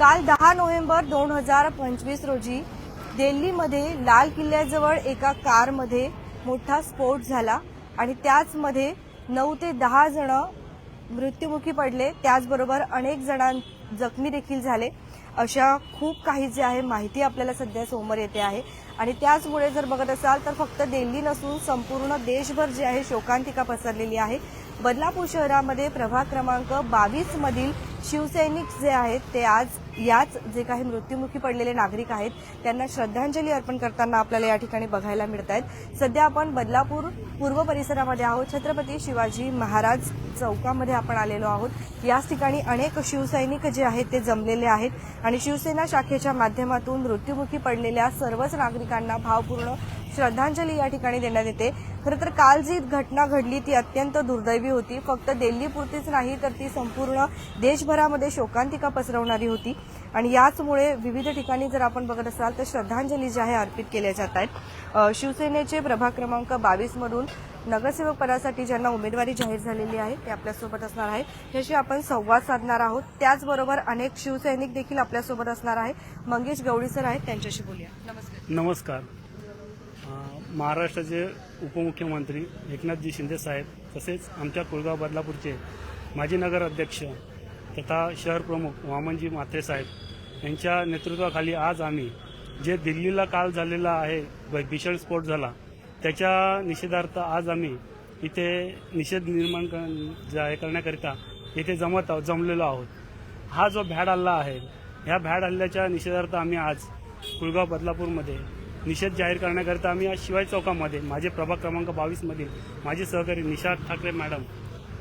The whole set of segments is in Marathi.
काल दहा नोव्हेंबर दोन हजार पंचवीस रोजी दिल्लीमध्ये लाल किल्ल्याजवळ एका कारमध्ये मोठा स्फोट झाला आणि त्याचमध्ये नऊ ते दहा जण मृत्युमुखी पडले. त्याचबरोबर अनेक जणां जखमी देखील झाले. अशा खूप काही जे आहे माहिती आपल्याला सध्या समोर येते आहे. आणि त्याचमुळे जर बघत असाल तर फक्त दिल्ली नसून संपूर्ण देशभर जे आहे शोकांतिका पसरलेली आहे. बदलापूर शहरामध्ये प्रभाग क्रमांक बावीस मधील शिवसैनिक जे आहेत ते आज याच जे काही मृत्युमुखी पडलेले नागरिक आहेत त्यांना श्रद्धांजली अर्पण करताना आपल्याला या ठिकाणी बघायला मिळत आहेत सध्या आपण बदलापूर पूर्व परिसरामध्ये आहोत. छत्रपती शिवाजी महाराज चौकामध्ये आपण आलेलो आहोत. याच ठिकाणी अनेक शिवसैनिक जे आहेत ते जमलेले आहेत आणि शिवसेना शाखेच्या माध्यमातून मृत्युमुखी पडलेल्या सर्वच नागरिकांना भावपूर्ण श्रद्धांजली या ठिकाणी देण्यात येते. खरं तर काल जी घटना घडली ती अत्यंत दुर्दैवी होती. फक्त दिल्लीपुरतीच नाही तर ती संपूर्ण देशभरामध्ये शोकांतिका पसरवणारी होती. आणि याचमुळे विविध ठिकाणी जर आपण बघत असाल तर श्रद्धांजली जी आहे अर्पित केल्या जात आहेत. शिवसेनेचे प्रभाग क्रमांक बावीसमधून नगरसेवक पदासाठी ज्यांना उमेदवारी जाहीर झालेली आहे ते आपल्यासोबत असणार आहे त्याशी आपण संवाद साधणार आहोत. त्याचबरोबर अनेक शिवसैनिक देखील आपल्यासोबत असणार आहे मंगेश गवळी सर आहेत त्यांच्याशी बोलूया. नमस्कार. नमस्कार. महाराष्ट्राचे उपमुख्यमंत्री एकनाथजी शिंदे साहेब तसेच आमच्या कुळगाव बदलापूरचे माजी नगर अध्यक्ष तथा शहर प्रमुख वामनजी म्हात्रे साहेब यांच्या नेतृत्वाखाली आज आम्ही जे दिल्लीला काल झालेला आहे भीषण स्फोट झाला त्याच्या निषेधार्थ आज आम्ही इथे निषेध निर्माण कर- करण्याकरिता इथे जमत आहोत जमलेलो आहोत. हा जो भ्याड हल्ला आहे ह्या भ्याड हल्ल्याच्या निषेधार्थ आम्ही आज कुळगाव बदलापूरमध्ये निषेध जाहीर करण्याकरिता आम्ही आज शिवाय चौकामध्ये माझे प्रभाग क्रमांक बावीसमधील माझे सहकारी निशा ठाकरे मॅडम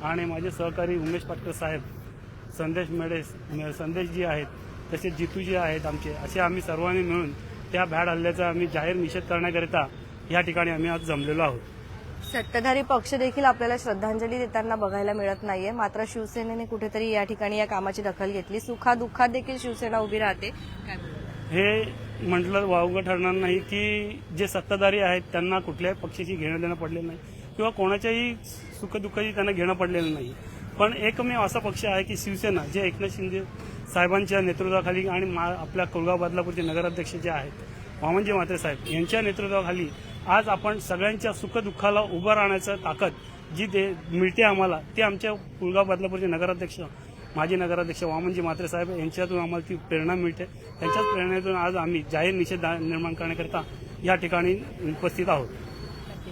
आणि माझे सहकारी उमेश पाटकर साहेब संदेश मेडे संदेश जी आहेत तसेच जितूजी आहेत आमचे असे आम्ही सर्वांनी मिळून त्या भ्याड हल्ल्याचा आम्ही जाहीर निषेध करण्याकरिता या ठिकाणी आम्ही आज जमलेलो आहोत. सत्ताधारी पक्ष देखील आपल्याला श्रद्धांजली देताना बघायला मिळत नाहीये. मात्र शिवसेनेने कुठेतरी या ठिकाणी या कामाची दखल घेतली. सुखादुःखात देखील शिवसेना उभी राहते? हे म्हटलं वावगं ठरणार नाही की जे सत्ताधारी आहेत त्यांना कुठल्याही पक्षाची घेणं देणं पडलेलं नाही. किंवा कोणाच्याही सुखदुःखाची त्यांना घेणं पडलेलं नाही. पण एकमेव असा पक्ष आहे की शिवसेना जे एकनाथ शिंदे साहेबांच्या नेतृत्वाखाली आणि मा आपल्या कुळगाव बदलापूरचे नगराध्यक्ष जे आहेत वामनजी म्हात्रे साहेब यांच्या नेतृत्वाखाली आज आपण सगळ्यांच्या सुखदुःखाला उभं राहण्याचं ताकद जी दे मिळते आम्हाला ते आमच्या कुलगाव बदलापूरचे नगराध्यक्ष माजी नगराध्यक्ष वामनजी म्हात्रे साहेब यांच्यातून आम्हाला ती प्रेरणा मिळते त्यांच्याच प्रेरणेतून आज आम्ही जाहीर निषेध निर्माण करण्याकरिता या ठिकाणी उपस्थित आहोत.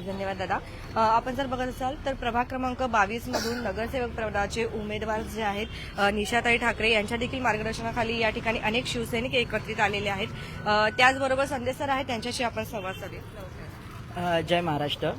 धन्यवाद दादा आपण जर बघत असाल तर प्रभाग क्रमांक बावीस मधून नगरसेवक पदाचे उमेदवार जे आहेत निशाताई ठाकरे यांच्या देखील मार्गदर्शनाखाली या ठिकाणी अनेक शिवसैनिक एकत्रित आलेले आहेत त्याचबरोबर संदेश सर आहेत त्यांच्याशी आपण संवाद. अ, जय महाराष्ट्र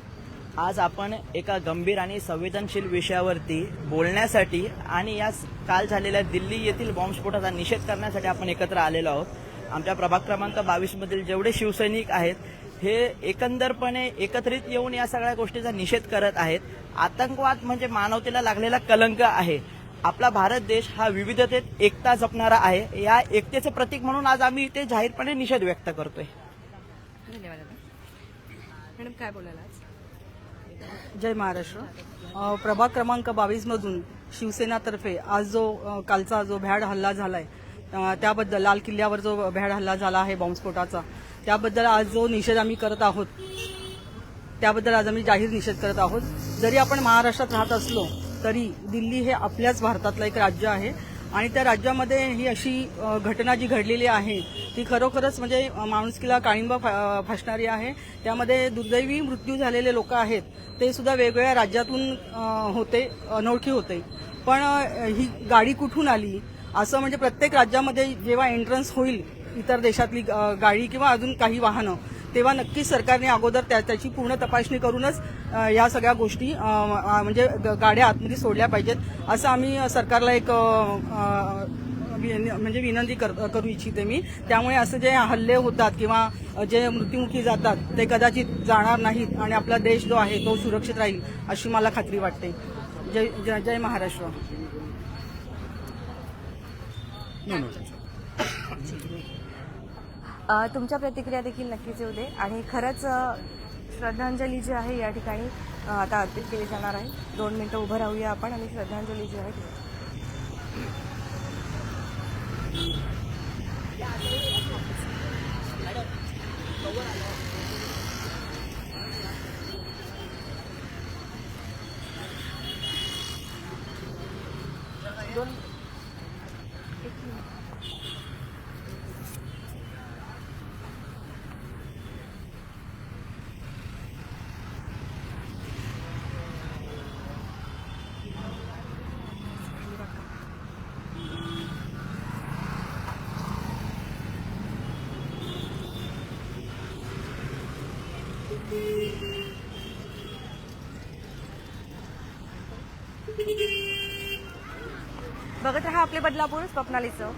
आज आपण एका गंभीर आणि संवेदनशील विषयावरती बोलण्यासाठी आणि या काल झालेल्या दिल्ली येथील बॉम्बस्फोटाचा निषेध करण्यासाठी आपण एकत्र आलेलो आहोत. आमच्या प्रभाग क्रमांक बावीस मधील जेवढे शिवसैनिक आहेत हे एकंदरपणे एकत्रित येऊन या सगळ्या गोष्टीचा निषेध करत आहेत. आतंकवाद म्हणजे मानवतेला लागलेला कलंक आहे. आपला भारत देश हा विविधतेत एकता जपणारा आहे. या एकतेचे प्रतीक म्हणून आज आम्ही इथे जाहीरपणे निषेध व्यक्त करतोय. धन्यवाद मॅडम. काय बोलायला जय महाराष्ट्र. प्रभाग क्रमांक बावीसमधून शिवसेनातर्फे आज जो कालचा जो भ्याड हल्ला झालाय आहे त्याबद्दल लाल किल्ल्यावर जो भ्याड हल्ला झाला आहे बॉम्बस्फोटाचा त्याबद्दल आज जो निषेध आम्ही करत आहोत त्याबद्दल आज आम्ही जाहीर निषेध करत आहोत. जरी आपण महाराष्ट्रात राहत असलो तरी दिल्ली हे आपल्याच भारतातलं एक राज्य आहे. आणि त्या राज्यामध्ये ही अशी घटना जी घडलेली आहे ती खरोखरच म्हणजे माणुसकीला काळिंब फा- फासणारी आहे. त्यामध्ये दुर्दैवी मृत्यू झालेले लोक आहेत ते सुद्धा वेगवेगळ्या राज्यातून होते अनोळखी होते. पण ही गाडी कुठून आली? असं म्हणजे प्रत्येक राज्यामध्ये जेव्हा एंट्रन्स होईल इतर देशातली गाडी किंवा अजून काही वाहनं तेव्हा नक्कीच सरकारने अगोदर त्या- त्याची पूर्ण तपासणी करूनच या सगळ्या गोष्टी म्हणजे ग- गाड्या आतमध्ये सोडल्या पाहिजेत असं आम्ही सरकारला एक विन- म्हणजे विनंती कर- करू इच्छिते मी. त्यामुळे असं जे हल्ले होतात किंवा जे मृत्युमुखी जातात ते कदाचित जाणार नाहीत आणि आपला देश जो आहे तो सुरक्षित राहील अशी मला खात्री वाटते. जय जय महाराष्ट्र. अ, तुमच्या प्रतिक्रिया देखील नक्कीच येऊ दे. आणि खरंच श्रद्धांजली जी आहे या ठिकाणी आता अर्पित केली जाणार आहे. दोन मिनटं उभं राहूया आपण आणि श्रद्धांजली जी आहे दोन बघत रहा आपले बदलापूर स्वप्नालीचं.